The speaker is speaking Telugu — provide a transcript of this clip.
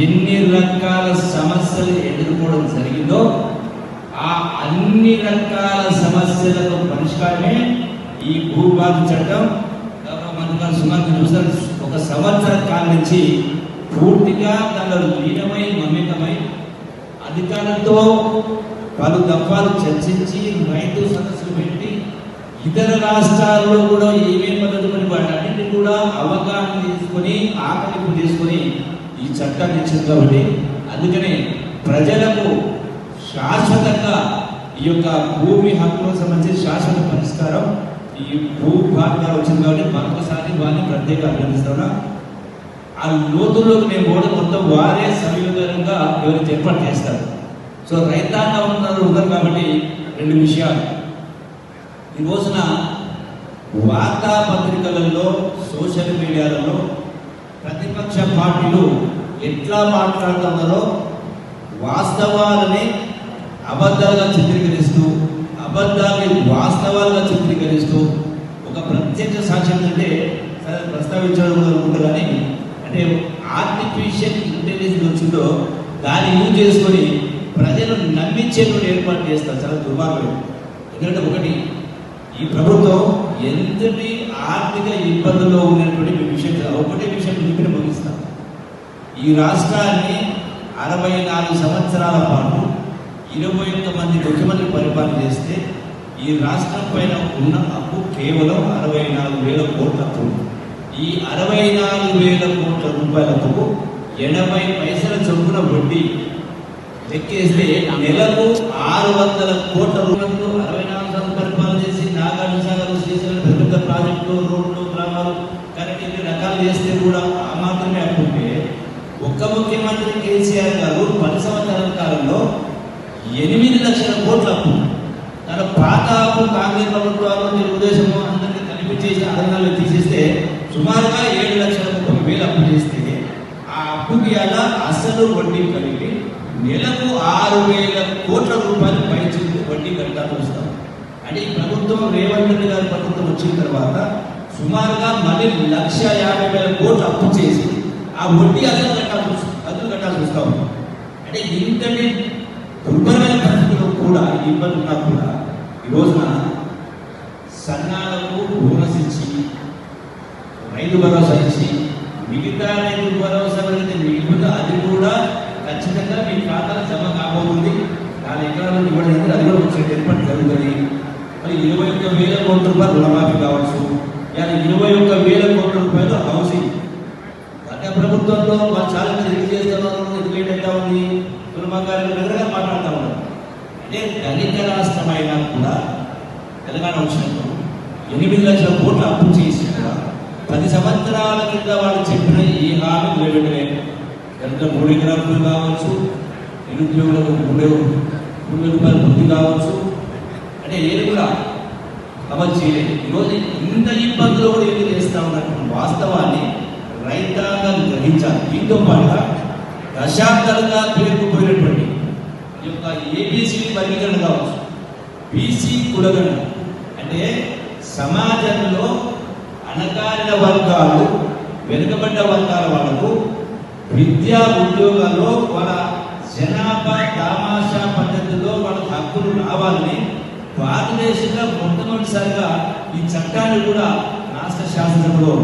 ఎన్ని రకాల సమస్యలు ఎదుర్కోవడం జరిగిందో ఆ అన్ని రకాల సమస్యలకు పరిష్కారమే ఈ భూభాగ చట్టం. గౌరవ సుమారు చూసారు ఒక సంవత్సర కాలం నుంచి పూర్తిగా దానిలో లీనమై మమేకమై అధికారులతో పలు దఫాలు చర్చించి రైతు సదస్సులు పెట్టి ఇతర రాష్ట్రాల్లో కూడా ఏమేమి పద్ధతి పని కూడా అవగాహన తీసుకొని ఆకలింపు తీసుకొని ఈ చట్టాన్ని ఇచ్చింది కాబట్టి అందుకనే ప్రజలకు శాశ్వతంగా ఈ యొక్క భూమి హక్కులకు సంబంధించి శాశ్వత పరిష్కారం ఈ భూ భాగ్యాలు వచ్చింది కాబట్టి మరొకసారి వారిని ప్రత్యేక అభినందిస్తున్నా. ఆ లోతుల్లోకి నేను కూడా మొత్తం వారే సంయోగంగా ఎవరికి ఏర్పాటు చేస్తారు. సో రైతాంగం ఉన్నారు కాబట్టి రెండు విషయాలు. ఈ రోజున వార్తాపత్రికలలో సోషల్ మీడియాలలో పార్టీలు ఎట్లా మాట్లాడుతున్నారో వాస్తవాలని అబద్ధాలుగా చిత్రీకరిస్తూ అబద్ధాన్ని వాస్తవాలుగా చిత్రీకరిస్తూ ఒక ప్రత్యక్ష సాక్ష్యం అంటే సరే ప్రస్తావించడం ఉంటుంది కానీ అంటే ఆర్టిఫిషియల్ ఇంటెలిజెన్స్ వచ్చిందో దాన్ని యూజ్ చేసుకొని ప్రజలు నమ్మించేటువంటి ఏర్పాటు చేస్తారు చాలా దుర్మార్గం ఎందుకంటే ఒకటి ఈ ప్రభుత్వం ఎంతటి ఆర్థిక ఇబ్బందుల్లో ఉన్నటువంటి విషయం ఒకటే విషయం చెప్పిన ఈ రాష్ట్రాన్ని అరవై నాలుగు సంవత్సరాల పాటు ఇరవై ఒక్క మంది ముఖ్యమంత్రి పరిపాలన చేస్తే ఈ రాష్ట్రం పైన ఉన్న అప్పు కేవలం అరవై నాలుగు వేల కోట్ల అప్పు ఈ అరవై నాలుగు వేల కోట్ల రూపాయల అప్పుకు ఎనభై పైసల చొప్పున వడ్డీ లెక్కేస్తే నెలకు ఆరు వందల కోట్ల రూపాయలు. అరవై నాలుగు సంవత్సరాలు పరిపాలన చేసి నాగార్జున సాగర్ చేసిన పెద్ద పెద్ద ప్రాజెక్టులు రోడ్లు గ్రామాలు కరెక్ట్ ఇన్ని రకాలు చేస్తే కూడా ఒక్క ముఖ్యమంత్రి కేసీఆర్ గారు పది సంవత్సరాల కాలంలో ఎనిమిది లక్షల కోట్ల అప్పు. తన పాత అప్పు కాంగ్రెస్ ప్రభుత్వాలు తెలుగుదేశం అందరికీ కలిపి చేసిన ఆధారాలు తీసేస్తే సుమారుగా ఏడు లక్షల ముప్పై వేలు అప్పు చేస్తే ఆ అప్పుకి అలా అసలు వడ్డీ కలిపి నెలకు ఆరు వేల కోట్ల రూపాయలు పైచింది వడ్డీ కట్టాల్సి వస్తాం అంటే ఈ ప్రభుత్వం రేవంత్ రెడ్డి గారి ప్రభుత్వం వచ్చిన తర్వాత సుమారుగా మళ్ళీ లక్ష యాభై వేల కోట్లు అప్పు చేసింది. ఆ వడ్డీ అసలు కట్టాల్సి అదులు అసలు కట్టాల్సి వస్తాం అంటే ఇంతటి దుర్భరమైన పరిస్థితుల్లో కూడా ఇబ్బంది ఉన్నా కూడా ఈ రోజున సన్నాలకు బోనస్ ఇచ్చి రైతు భరోసా ఇచ్చి మిగతా రైతు భరోసా అనేది మిగిలిన అది కూడా ఖచ్చితంగా మీ ఖాతాలో జమ కాబోతుంది. నాలుగు ఎకరాలు ఇవ్వడం అది కూడా వచ్చే ఏర్పాటు జరుగుతుంది. మరి ఇరవై ఒక్క వేల కోట్ల రూపాయలు రుణమాఫీ కావచ్చు. ఇలా ఇరవై ఒక్క వేల కోట్ల రూపాయలు హౌసింగ్ ప్రభుత్వంలో వాళ్ళు చాలా మంది ఎందుకు చేస్తున్నారు ఎందుకు లేట్ అవుతా ఉంది? దుర్మార్గాలు దగ్గరగా మాట్లాడుతూ ఉన్నారు. అంటే దళిత రాష్ట్రమైనా కూడా తెలంగాణ వచ్చినప్పుడు ఎనిమిది లక్షల కోట్లు అప్పు చేసి కూడా పది సంవత్సరాల కింద వాళ్ళు చెప్పిన ఈ హామీ నిలబెట్టలే ఎంత మూడు ఎకరాలు కావచ్చు నిరుద్యోగులకు మూడు మూడు రూపాయలు వృద్ధి కావచ్చు. అంటే ఏది కూడా అమలు చేయలేదు. ఈరోజు ఇంత ఇబ్బందులు కూడా ఎందుకు చేస్తా ఉన్నటువంటి వాస్తవాన్ని గ్రహించాలి. దీంతో పాటుగా దశాబ్దాలుగా పేరుకుపోయినటువంటి ఈ యొక్క ఏబీసీ వర్గీకరణ కావచ్చు. బీసీ కులగణ అంటే సమాజంలో అణగారిన వర్గాలు వెనుకబడ్డ వర్గాల వాళ్ళకు విద్యా ఉద్యోగాల్లో వాళ్ళ జనాభా తమాషా పద్ధతిలో వాళ్ళ హక్కులు రావాలని భారతదేశంలో మొట్టమొదటిసారిగా ఈ చట్టాన్ని కూడా రాష్ట్ర శాసనంలో